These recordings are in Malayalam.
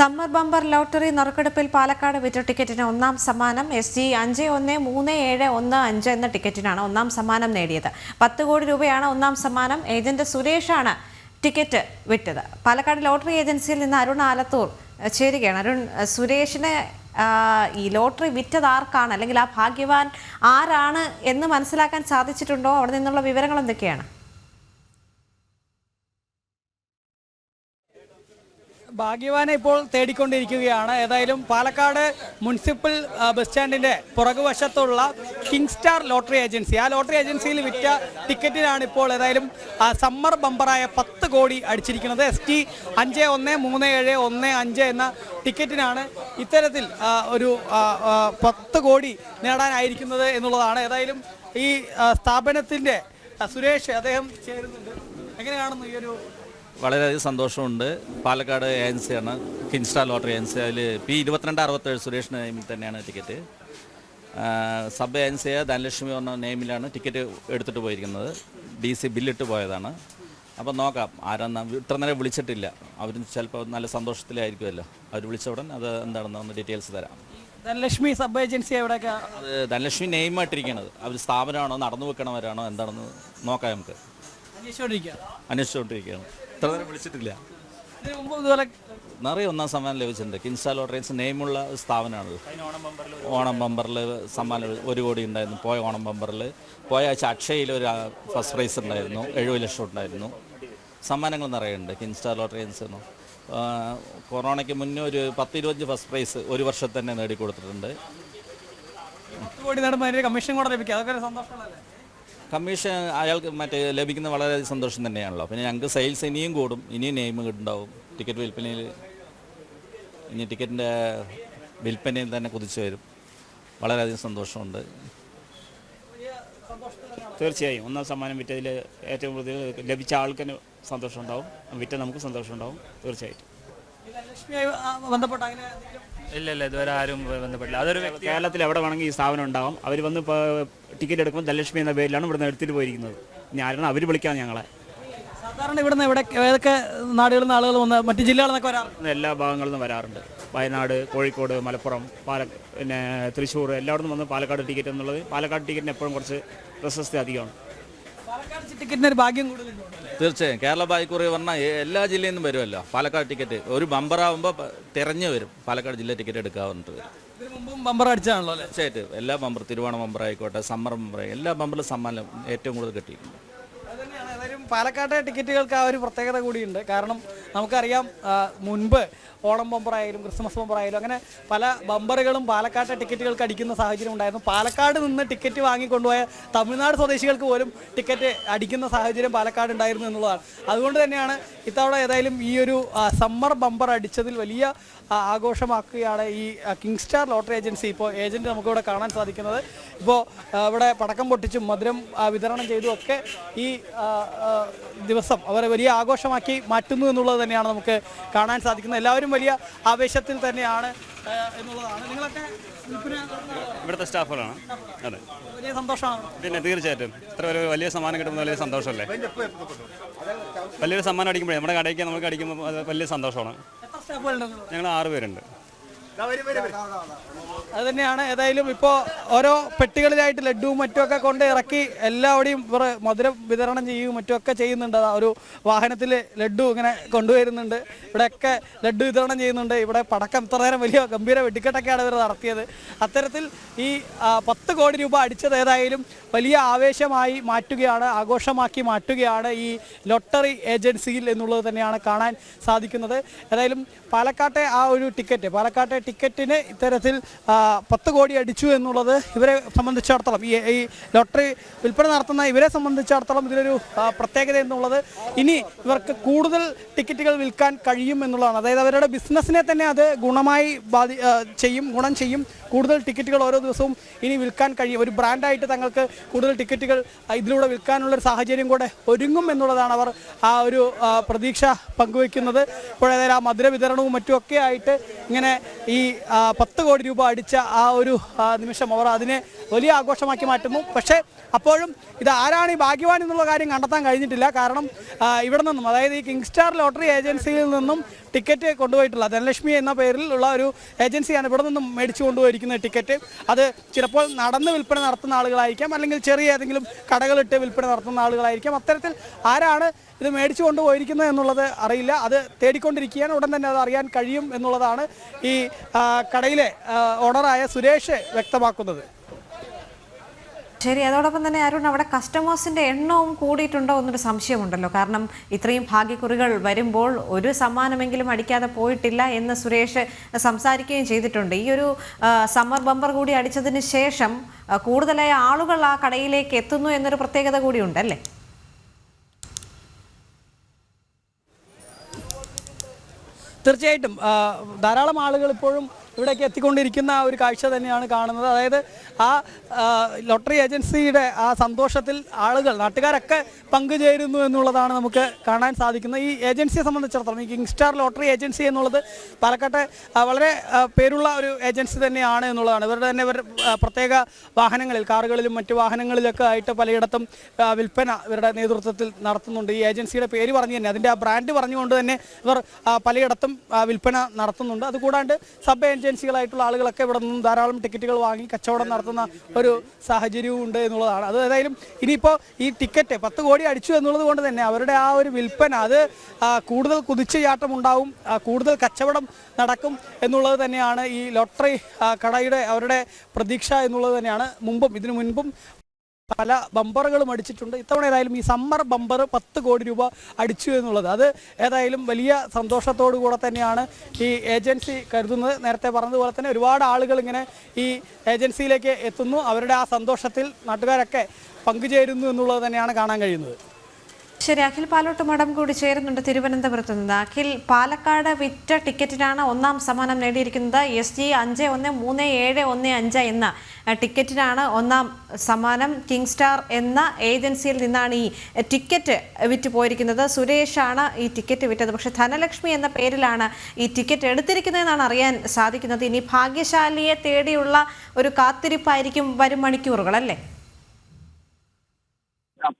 സമ്മർ ബമ്പർ ലോട്ടറി നറുക്കെടുപ്പിൽ പാലക്കാട് വിറ്റ ടിക്കറ്റിന് ഒന്നാം സമ്മാനം. എസ് ജി അഞ്ച് ഒന്ന് മൂന്ന് ഏഴ് ഒന്ന് അഞ്ച് എന്ന ടിക്കറ്റിനാണ് ഒന്നാം സമ്മാനം നേടിയത്. പത്ത് കോടി രൂപയാണ് ഒന്നാം സമ്മാനം. ഏജന്റ് സുരേഷാണ് ടിക്കറ്റ് വിറ്റത്. പാലക്കാട് ലോട്ടറി ഏജൻസിയിൽ നിന്ന് അരുൺ ആലത്തൂർ ചേരുകയാണ്. അരുൺ സുരേഷിനെ ഈ ലോട്ടറി വിറ്റത് ആർക്കാണ്? അല്ലെങ്കിൽ ആ ഭാഗ്യവാൻ ആരാണ് എന്ന് മനസ്സിലാക്കാൻ സാധിച്ചിട്ടുണ്ടോ? അവിടെ നിന്നുള്ള വിവരങ്ങൾ എന്തൊക്കെയാണ്? ഭാഗ്യവാനെ ഇപ്പോൾ തേടിക്കൊണ്ടിരിക്കുകയാണ്. ഏതായാലും പാലക്കാട് മുനിസിപ്പൽ ബസ് സ്റ്റാൻഡിന്റെ പുറകുവശത്തുള്ള കിങ് സ്റ്റാർ ലോട്ടറി ഏജൻസി. ആ ലോട്ടറി ഏജൻസിയിൽ വിറ്റ ടിക്കറ്റിനാണ് ഇപ്പോൾ ഏതായാലും സമ്മർ ബമ്പറായ പത്ത് കോടി അടിച്ചിരിക്കുന്നത്. എസ് ടി അഞ്ച് ഒന്ന് മൂന്ന് ഏഴ് ഒന്ന് അഞ്ച് എന്ന ടിക്കറ്റിനാണ് ഇത്തരത്തിൽ ഒരു പത്ത് കോടി നേടാനായിരിക്കുന്നത് എന്നുള്ളതാണ്. ഏതായാലും ഈ സ്ഥാപനത്തിന്റെ സുരേഷ് അദ്ദേഹം ചേരുന്നുണ്ട്. എങ്ങനെ കാണുന്നു ഈ ഒരു വളരെയധികം സന്തോഷമുണ്ട്. പാലക്കാട് ഏജൻസിയാണ് കിൻസ്റ്റാർ ലോട്ടറി ഏജൻസി അതിൽ പി ഇരുപത്തിരണ്ട് അറുപത്തേഴ് സുരേഷ് നെയിമിൽ തന്നെയാണ് ടിക്കറ്റ്. സബ് ഏജൻസിയായ ധനലക്ഷ്മി എന്ന നെയിമിലാണ് ടിക്കറ്റ് എടുത്തിട്ട് പോയിരിക്കുന്നത്. ഡി സി ബില്ലിട്ട് പോയതാണ്. അപ്പം നോക്കാം ആരാന്ന് ഇത്ര നേരം വിളിച്ചിട്ടില്ല. അവർ ചിലപ്പോൾ നല്ല സന്തോഷത്തിലായിരിക്കുമല്ലോ. അവർ വിളിച്ച ഉടൻ അത് എന്താണെന്ന് ഒന്ന് ഡീറ്റെയിൽസ് തരാം. ധനലക്ഷ്മി സബ് ഏജൻസി എവിടെയൊക്കെ? അത് ധനലക്ഷ്മി നെയിമായിട്ടിരിക്കുന്നത് അവർ സ്ഥാപനമാണോ നടന്നു വെക്കണവരാണോ എന്താണെന്ന് നോക്കാം നമുക്ക്. അന്വേഷിച്ചുകൊണ്ടിരിക്കുക അന്വേഷിച്ചുകൊണ്ടിരിക്കുകയാണ് ഇത്ര നേരം വിളിച്ചിട്ടില്ല? ഇതിന് മുമ്പ് ഇതുപോലെ നിറയെ ഒന്നാം സമ്മാനം ലഭിച്ചിട്ടുണ്ട്. കിൻസാ ലോട്ടറീസ് നെയിമുള്ള ഒരു സ്ഥാപനമാണല്ലോ ഓണം ബമ്പറിൽ സമ്മാനം ഒരു കോടി ഉണ്ടായിരുന്നു. പോയ ഓണം ബമ്പറിൽ പോയ ആഴ്ച അക്ഷയയിൽ ഒരു ഫസ്റ്റ് പ്രൈസ് ഉണ്ടായിരുന്നു. എഴുപത് ലക്ഷം ഉണ്ടായിരുന്നു. സമ്മാനങ്ങൾ നിറയുണ്ട് കിൻസ്റ്റാർ ലോട്ടറീസ് എന്നു കൊറോണയ്ക്ക് മുന്നേ ഒരു പത്ത് ഇരുപത്തഞ്ച് ഫസ്റ്റ് പ്രൈസ് ഒരു വർഷത്തിൽ തന്നെ നേടിക്കൊടുത്തിട്ടുണ്ട്. പത്ത് കോടി നേടുമ്പോൾ കമ്മീഷൻ കൂടെ ലഭിക്കുക അതൊക്കെ ഒരു സന്തോഷമുള്ളതല്ലേ? കമ്മീഷൻ അയാൾക്ക് മറ്റേ ലഭിക്കുന്ന വളരെ സന്തോഷം തന്നെയാണല്ലോ. പിന്നെ ഞങ്ങൾക്ക് സെയിൽസ് ഇനിയും കൂടും. ഇനിയും നെയിം ഉണ്ടാവും ടിക്കറ്റ് വിൽപ്പനയിൽ ഇനി ടിക്കറ്റിന്റെ വിൽപ്പനയിൽ തന്നെ കുതിച്ചു വരും. വളരെയധികം സന്തോഷമുണ്ട്. തീർച്ചയായും. ഒന്നാം സമ്മാനം വിറ്റതിൽ ഏറ്റവും കൂടുതൽ ലഭിച്ച ആൾക്കിന് സന്തോഷം ഉണ്ടാവും വിറ്റ നമുക്ക് സന്തോഷം ഉണ്ടാവും തീർച്ചയായിട്ടും ഇല്ല ഇല്ല ഇതുവരെ ആരും ബന്ധപ്പെട്ടില്ല. അതൊരു കേരളത്തിൽ എവിടെ വേണമെങ്കിൽ ഈ സ്ഥാപനം ഉണ്ടാവും. അവർ വന്ന് ഇപ്പോൾ ടിക്കറ്റ് എടുക്കുമ്പോൾ ധനലക്ഷ്മി എന്ന പേരിലാണ് ഇവിടുന്ന് എടുത്തിട്ട് പോയിരിക്കുന്നത്. ഇനി ആരാണ് അവർ വിളിക്കാൻ ഞങ്ങളെ. സാധാരണ ഇവിടുന്ന് ഇവിടെ ഏതൊക്കെ നാടുകളിൽ നിന്ന് ആളുകൾ വന്ന് മറ്റു ജില്ലകളിൽ നിന്നൊക്കെ വരാറുണ്ട് എല്ലാ ഭാഗങ്ങളിൽ നിന്നും വരാറുണ്ട്. വയനാട് കോഴിക്കോട് മലപ്പുറം പാല പിന്നെ തൃശ്ശൂർ എല്ലായിടത്തും വന്ന് പാലക്കാട് ടിക്കറ്റ് എന്നുള്ളത് പാലക്കാട് ടിക്കറ്റിന് എപ്പോഴും കുറച്ച് പ്രശസ്തി അധികമാണ്. പാലക്കാട് ടിക്കറ്റിന് ഒരു ഭാഗ്യം കൂടുതലുണ്ട്? തീർച്ചയായും. കേരള ബായ്ക്കുറി പറഞ്ഞാൽ എല്ലാ ജില്ലയിൽ നിന്നും വരുമല്ലോ. പാലക്കാട് ടിക്കറ്റ് ഒരു ബമ്പറാകുമ്പോൾ തിരഞ്ഞു വരും. പാലക്കാട് ജില്ല ടിക്കറ്റ് എടുക്കാവുന്നത്. ബമ്പർ അടിച്ചാണല്ലോ അല്ലേ? തീർച്ചയായിട്ടും. എല്ലാ ബമ്പർ തിരുവോണ ബമ്പർ ആയിക്കോട്ടെ സമ്മർ ബമ്പർ എല്ലാ ബമ്പറിലും സമ്മാനം ഏറ്റവും കൂടുതൽ കിട്ടിയിട്ടുണ്ട്. അതുതന്നെയാണ് ഏതായാലും പാലക്കാട്ടെ ടിക്കറ്റുകൾക്ക് ആ ഒരു പ്രത്യേകത കൂടിയുണ്ട്. കാരണം നമുക്കറിയാം ആ, മുൻപ് ഓണം ബമ്പർ ആയാലും ക്രിസ്മസ് ബമ്പർ ആയാലും അങ്ങനെ പല ബമ്പറുകളും പാലക്കാട്ടെ ടിക്കറ്റുകൾക്ക് അടിക്കുന്ന സാഹചര്യം ഉണ്ടായിരുന്നു. പാലക്കാട് നിന്ന് ടിക്കറ്റ് വാങ്ങിക്കൊണ്ടുപോയ തമിഴ്നാട് സ്വദേശികൾക്ക് പോലും ടിക്കറ്റ് അടിക്കുന്ന സാഹചര്യം പാലക്കാട് ഉണ്ടായിരുന്നു എന്നുള്ളതാണ്. അതുകൊണ്ട് തന്നെയാണ് ഇത്തവണ ഏതായാലും ഈ ഒരു ആ, സമ്മർ ബമ്പർ അടിച്ചതിൽ വലിയ ആ, ആഘോഷമാക്കുകയാണ് ഈ കിങ് സ്റ്റാർ ലോട്ടറി ഏജൻസി ഇപ്പോൾ ഏജന്റ് നമുക്കിവിടെ കാണാൻ സാധിക്കുന്നത്. ഇപ്പോൾ ഇവിടെ പടക്കം പൊട്ടിച്ചും മധുരം വിതരണം ചെയ്തും ഒക്കെ ഈ ദിവസം അവരെ വലിയ ആഘോഷമാക്കി മാറ്റുന്നു എന്നുള്ളത് തന്നെയാണ് നമുക്ക് കാണാൻ സാധിക്കുന്നത്. എല്ലാവരും വലിയ ആവേശത്തിൽ തന്നെയാണ് എന്നുള്ളതാണ്. നിങ്ങളൊക്കെ ഇവിടുത്തെ സ്റ്റാഫുകളാണ്. അതെ. വലിയ സന്തോഷമാണ്. പിന്നെ തീർച്ചയായിട്ടും ഇത്ര ഒരു വലിയ സമ്മാനം കിട്ടുമ്പോൾ വലിയ സന്തോഷമല്ലേ? വലിയൊരു സമ്മാനം അടിക്കുമ്പോഴേ നമ്മുടെ കടയ്ക്ക് നമുക്ക് അടിക്കുമ്പോൾ വലിയ സന്തോഷമാണ്? ഞങ്ങൾ ആറ് പേരുണ്ട്. അത് തന്നെയാണ് ഏതായാലും ഇപ്പോൾ ഓരോ പെട്ടികളിലായിട്ട് ലഡുവും മറ്റുമൊക്കെ കൊണ്ട് ഇറക്കി എല്ലാവിടെയും ഇവർ മധുരം വിതരണം ചെയ്യുകയും മറ്റുമൊക്കെ ചെയ്യുന്നുണ്ട്. ഒരു വാഹനത്തിൽ ലഡു ഇങ്ങനെ കൊണ്ടുവരുന്നുണ്ട്. ഇവിടെയൊക്കെ ലഡു വിതരണം ചെയ്യുന്നുണ്ട്. ഇവിടെ പടക്കം ഇത്ര നേരം വലിയ ഗംഭീര വെടിക്കെട്ടൊക്കെയാണ് ഇവർ നടത്തിയത്. അത്തരത്തിൽ ഈ പത്ത് കോടി രൂപ അടിച്ചത് ഏതായാലും വലിയ ആവേശമായി മാറ്റുകയാണ് ആഘോഷമാക്കി മാറ്റുകയാണ് ഈ ലോട്ടറി ഏജൻസിയിൽ എന്നുള്ളത് തന്നെയാണ് കാണാൻ സാധിക്കുന്നത്. ഏതായാലും പാലക്കാട്ടെ ആ ഒരു ടിക്കറ്റ് പാലക്കാട്ടെ ടിക്കറ്റിന് ഇത്തരത്തിൽ പത്ത് കോടി അടിച്ചു എന്നുള്ളത് ഇവരെ സംബന്ധിച്ചിടത്തോളം ഈ ഈ ലോട്ടറി വിൽപ്പന നടത്തുന്ന ഇവരെ സംബന്ധിച്ചിടത്തോളം ഇതിലൊരു പ്രത്യേകത എന്നുള്ളത് ഇനി ഇവർക്ക് കൂടുതൽ ടിക്കറ്റുകൾ വിൽക്കാൻ കഴിയും എന്നുള്ളതാണ്. അതായത് അവരുടെ ബിസിനസ്സിനെ തന്നെ അത് ഗുണമായി ബാധി ചെയ്യും ഗുണം ചെയ്യും. കൂടുതൽ ടിക്കറ്റുകൾ ഓരോ ദിവസവും ഇനി വിൽക്കാൻ കഴിയും. ഒരു ബ്രാൻഡായിട്ട് തങ്ങൾക്ക് കൂടുതൽ ടിക്കറ്റുകൾ ഇതിലൂടെ വിൽക്കാനുള്ള ഒരു സാഹചര്യം കൂടെ ഒരുങ്ങും എന്നുള്ളതാണ് അവർ ആ ഒരു പ്രതീക്ഷ പങ്കുവയ്ക്കുന്നത്. ഇപ്പോഴേതായാലും ആ മധുര വിതരണവും മറ്റുമൊക്കെ ആയിട്ട് ഇങ്ങനെ ഈ പത്ത് കോടി രൂപ അടിച്ച ആ ഒരു നിമിഷം അവർ അതിനെ വലിയ ആഘോഷമാക്കി മാറ്റുന്നു. പക്ഷേ അപ്പോഴും ഇത് ആരാണ് ഈ ഭാഗ്യവാൻ എന്നുള്ള കാര്യം കണ്ടെത്താൻ കഴിഞ്ഞിട്ടില്ല. കാരണം ഇവിടെ നിന്നും അതായത് ഈ കിങ് സ്റ്റാർ ലോട്ടറി ഏജൻസിയിൽ നിന്നും ടിക്കറ്റ് കൊണ്ടുപോയിട്ടുള്ള ധനലക്ഷ്മി എന്ന പേരിൽ ഉള്ള ഒരു ഏജൻസിയാണ് ഇവിടെ നിന്നും മേടിച്ചു കൊണ്ടുപോയിരിക്കുന്ന ടിക്കറ്റ്. അത് ചിലപ്പോൾ നടന്ന് വിൽപ്പന നടത്തുന്ന ആളുകളായിരിക്കാം അല്ലെങ്കിൽ ചെറിയ ഏതെങ്കിലും കടകളിട്ട് വിൽപ്പന നടത്തുന്ന ആളുകളായിരിക്കാം. അത്തരത്തിൽ ആരാണ് ഇത് മേടിച്ചു കൊണ്ടുപോയിരിക്കുന്നത് എന്നുള്ളത് അറിയില്ല. അത് തേടിക്കൊണ്ടിരിക്കുകയാണ്. ഉടൻ തന്നെ അത് അറിയാൻ കഴിയും എന്നുള്ളതാണ് ഈ കടയിലെ ഓണറായ സുരേഷ് വ്യക്തമാക്കുന്നത്. ശരി അതോടൊപ്പം തന്നെ അരുൺ അവിടെ കസ്റ്റമേഴ്സിന്റെ എണ്ണവും കൂടിയിട്ടുണ്ടോ എന്നൊരു സംശയമുണ്ടല്ലോ. കാരണം ഇത്രയും ഭാഗ്യക്കുറികൾ വരുമ്പോൾ ഒരു സമ്മാനമെങ്കിലും അടിക്കാതെ പോയിട്ടില്ല എന്ന് സുരേഷ് സംസാരിക്കുകയും ചെയ്തിട്ടുണ്ട്. ഈ ഒരു സമ്മർ ബമ്പർ കൂടി അടിച്ചതിന് ശേഷം കൂടുതലായ ആളുകൾ ആ കടയിലേക്ക് എത്തുന്നു എന്നൊരു പ്രത്യേകത കൂടിയുണ്ട് അല്ലേ? തീർച്ചയായിട്ടും ധാരാളം ആളുകൾ ഇപ്പോഴും ഇവിടേക്ക് എത്തിക്കൊണ്ടിരിക്കുന്ന ഒരു കാഴ്ച തന്നെയാണ് കാണുന്നത്. അതായത് ആ ലോട്ടറി ഏജൻസിയുടെ ആ സന്തോഷത്തിൽ ആളുകൾ നാട്ടുകാരൊക്കെ പങ്കുചേരുന്നു എന്നുള്ളതാണ് നമുക്ക് കാണാൻ സാധിക്കുന്നത്. ഈ ഏജൻസിയെ സംബന്ധിച്ചിടത്തോളം ഈ കിങ് സ്റ്റാർ ലോട്ടറി ഏജൻസി എന്നുള്ളത് പാലക്കാട്ടെ വളരെ പേരുള്ള ഒരു ഏജൻസി തന്നെയാണ് എന്നുള്ളതാണ്. ഇവരുടെ തന്നെ ഇവർ പ്രത്യേക വാഹനങ്ങളിൽ കാറുകളിലും മറ്റു വാഹനങ്ങളിലൊക്കെ ആയിട്ട് പലയിടത്തും വിൽപ്പന ഇവരുടെ നേതൃത്വത്തിൽ നടത്തുന്നുണ്ട്. ഈ ഏജൻസിയുടെ പേര് പറഞ്ഞു തന്നെ അതിന്റെ ആ ബ്രാൻഡ് പറഞ്ഞുകൊണ്ട് തന്നെ ഇവർ പലയിടത്തും വിൽപ്പന നടത്തുന്നുണ്ട്. അതുകൂടാണ്ട് സബ് ഏജൻസികളായിട്ടുള്ള ആളുകളൊക്കെ ഇവിടെ നിന്നും ധാരാളം ടിക്കറ്റുകൾ വാങ്ങി കച്ചവടം നടത്തുന്ന ഒരു സാഹചര്യവും ഉണ്ട് എന്നുള്ളതാണ്. അത് ഏതായാലും ഇനിയിപ്പോൾ ഈ ടിക്കറ്റ് പത്ത് കോടി അടിച്ചു എന്നുള്ളത് കൊണ്ട് തന്നെ അവരുടെ ആ ഒരു വിൽപ്പന അത് കൂടുതൽ കുതിച്ചു ചാട്ടം ഉണ്ടാവും കൂടുതൽ കച്ചവടം നടക്കും എന്നുള്ളത് തന്നെയാണ് ഈ ലോട്ടറി കടയുടെ അവരുടെ പ്രതീക്ഷ എന്നുള്ളത് തന്നെയാണ്. മുമ്പും ഇതിനു മുൻപും പല ബമ്പറുകളും അടിച്ചിട്ടുണ്ട്. ഇത്തവണ ഏതായാലും ഈ സമ്മർ ബമ്പർ പത്ത് കോടി രൂപ അടിച്ചു എന്നുള്ളത്. അത് ഏതായാലും വലിയ സന്തോഷത്തോടു കൂടെ തന്നെയാണ് ഈ ഏജൻസി കരുതുന്നത്. നേരത്തെ പറഞ്ഞതുപോലെ തന്നെ ഒരുപാട് ആളുകൾ ഇങ്ങനെ ഈ ഏജൻസിയിലേക്ക് എത്തുന്നു. അവരുടെ ആ സന്തോഷത്തിൽ നാട്ടുകാരൊക്കെ പങ്കുചേരുന്നു എന്നുള്ളത് തന്നെയാണ് കാണാൻ കഴിയുന്നത്. ശരി അഖിൽ പാലോട്ട് മഠം കൂടി ചേരുന്നുണ്ട് തിരുവനന്തപുരത്ത് നിന്ന്. അഖിൽ പാലക്കാട് വിറ്റ ടിക്കറ്റിനാണ് ഒന്നാം സമ്മാനം നേടിയിരിക്കുന്നത്. എസ് ജി അഞ്ച് ഒന്ന് മൂന്ന് ഏഴ് ഒന്ന് അഞ്ച് എന്ന ടിക്കറ്റിനാണ് ഒന്നാം സമ്മാനം കിങ് സ്റ്റാർ എന്ന ഏജൻസിയിൽ നിന്നാണ് ഈ ടിക്കറ്റ് വിറ്റ് പോയിരിക്കുന്നത്. സുരേഷാണ് ഈ ടിക്കറ്റ് വിറ്റത്. പക്ഷേ ധനലക്ഷ്മി എന്ന പേരിലാണ് ഈ ടിക്കറ്റ് എടുത്തിരിക്കുന്നതെന്നാണ് അറിയാൻ സാധിക്കുന്നത്. ഇനി ഭാഗ്യശാലിയെ തേടിയുള്ള ഒരു കാത്തിരിപ്പായിരിക്കും വരും മണിക്കൂറുകൾ അല്ലേ?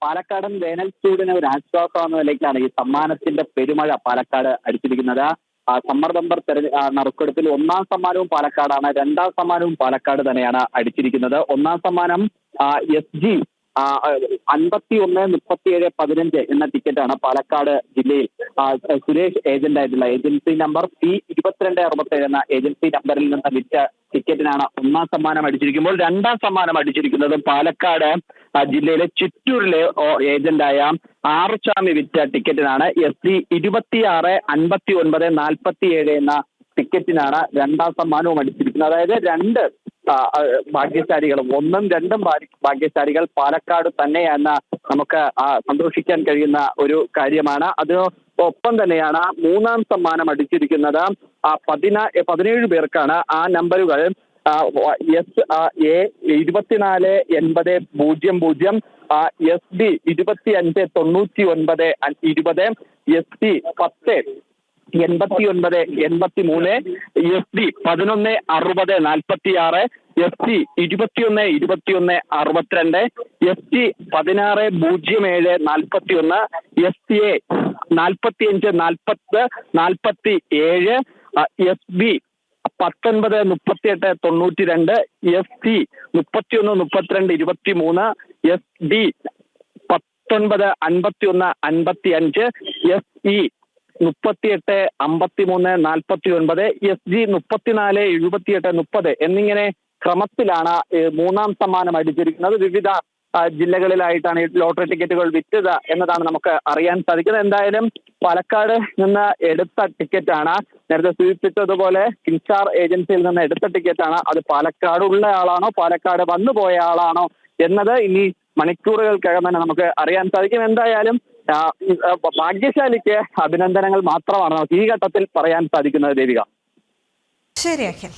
പാലക്കാടൻ വേനൽ ചൂടിന് ഒരു ആശ്വാസം എന്ന നിലയ്ക്കാണ് ഈ സമ്മാനത്തിന്റെ പെരുമഴ പാലക്കാട് അടിച്ചിരിക്കുന്നത്. സമ്മർ നമ്പർ നറുക്കെടുപ്പിൽ ഒന്നാം സമ്മാനവും പാലക്കാടാണ്. രണ്ടാം സമ്മാനവും പാലക്കാട് തന്നെയാണ് അടിച്ചിരിക്കുന്നത്. ഒന്നാം സമ്മാനം എസ് ജി അൻപത്തി ഒന്ന് മുപ്പത്തിയേഴ് പതിനഞ്ച് എന്ന ടിക്കറ്റാണ് പാലക്കാട് ജില്ലയിൽ സുരേഷ് ഏജന്റ് ആയിട്ടുള്ള ഏജൻസി നമ്പർ പി ഇരുപത്തിരണ്ട് അറുപത്തേഴ് എന്ന ഏജൻസി നമ്പറിൽ നിന്ന് വിറ്റ ടിക്കറ്റിനാണ് ഒന്നാം സമ്മാനം അടിച്ചിരിക്കുമ്പോൾ രണ്ടാം സമ്മാനം അടിച്ചിരിക്കുന്നത് പാലക്കാട്. ജില്ലയിലെ ചിറ്റൂരിലെ ഏജന്റായ ആറുചാമി വിറ്റ ടിക്കറ്റിനാണ് എസ് സി ഇരുപത്തിയാറ് അൻപത്തി ഒൻപത് നാൽപ്പത്തി ഏഴ് എന്ന ടിക്കറ്റിനാണ് രണ്ടാം സമ്മാനവും അടിച്ചിരിക്കുന്നത്. അതായത് രണ്ട് ആ, ആ, ഭാഗ്യശാലികളും ഒന്നും രണ്ടും ഭാഗ്യശാലികൾ പാലക്കാട് തന്നെയെന്ന നമുക്ക് സന്തോഷിക്കാൻ കഴിയുന്ന ഒരു കാര്യമാണ്. അത് ഒപ്പം തന്നെയാണ് മൂന്നാം സമ്മാനം അടിച്ചിരിക്കുന്നത്. ആ പതിനാ പതിനേഴ് പേർക്കാണ് ആ നമ്പറുകൾ എസ് എ ഇരുപത്തിനാല് എൺപത് പൂജ്യം പൂജ്യം എസ് ഡി ഇരുപത്തി അഞ്ച് തൊണ്ണൂറ്റി ഒൻപത് ഇരുപത് എസ് ടി പത്ത് എൺപത്തി ഒൻപത് എൺപത്തി മൂന്ന് എസ് ഡി പതിനൊന്ന് അറുപത് നാൽപ്പത്തി ആറ് എസ് ടി ഇരുപത്തിയൊന്ന് ഇരുപത്തിയൊന്ന് അറുപത്തിരണ്ട് എസ് ടി പതിനാറ് പൂജ്യം ഏഴ് നാൽപ്പത്തി ഒന്ന് എസ് ടി എ നാൽപ്പത്തി അഞ്ച് നാൽപ്പത്ത് നാൽപ്പത്തി ഏഴ് എസ് ബി പത്തൊൻപത് മുപ്പത്തിയെട്ട് തൊണ്ണൂറ്റി രണ്ട് എസ് ടി മുപ്പത്തിയൊന്ന് മുപ്പത്തിരണ്ട് ഇരുപത്തി മൂന്ന് എസ് ഡി പത്തൊൻപത് അൻപത്തി ഒന്ന് അൻപത്തി അഞ്ച് എസ് ഇ മുപ്പത്തിയെട്ട് അമ്പത്തി മൂന്ന് നാൽപ്പത്തി ഒൻപത് എസ് ജി മുപ്പത്തിനാല് എഴുപത്തിയെട്ട് മുപ്പത് എന്നിങ്ങനെ ക്രമത്തിലാണ് മൂന്നാം സമ്മാനം അടിച്ചിരിക്കുന്നത്. വിവിധ ജില്ലകളിലായിട്ടാണ് ലോട്ടറി ടിക്കറ്റുകൾ വിറ്റത് എന്നതാണ് നമുക്ക് അറിയാൻ സാധിക്കുന്നത്. എന്തായാലും പാലക്കാട് നിന്ന് എടുത്ത ടിക്കറ്റാണ്. നേരത്തെ സൂചിപ്പിച്ചതുപോലെ കിൻസാർ ഏജൻസിയിൽ നിന്ന് എടുത്ത ടിക്കറ്റാണ്. അത് പാലക്കാട് ഉള്ള ആളാണോ പാലക്കാട് വന്നു പോയ ആളാണോ എന്നത് ഇനി മണിക്കൂറുകൾക്കകം തന്നെ നമുക്ക് അറിയാൻ സാധിക്കും. എന്തായാലും ഭാഗ്യശാലിക്ക് അഭിനന്ദനങ്ങൾ മാത്രമാണ് നമുക്ക് ഈ ഘട്ടത്തിൽ പറയാൻ സാധിക്കുന്നത് ദേവിക. ശരി അഖിൽ.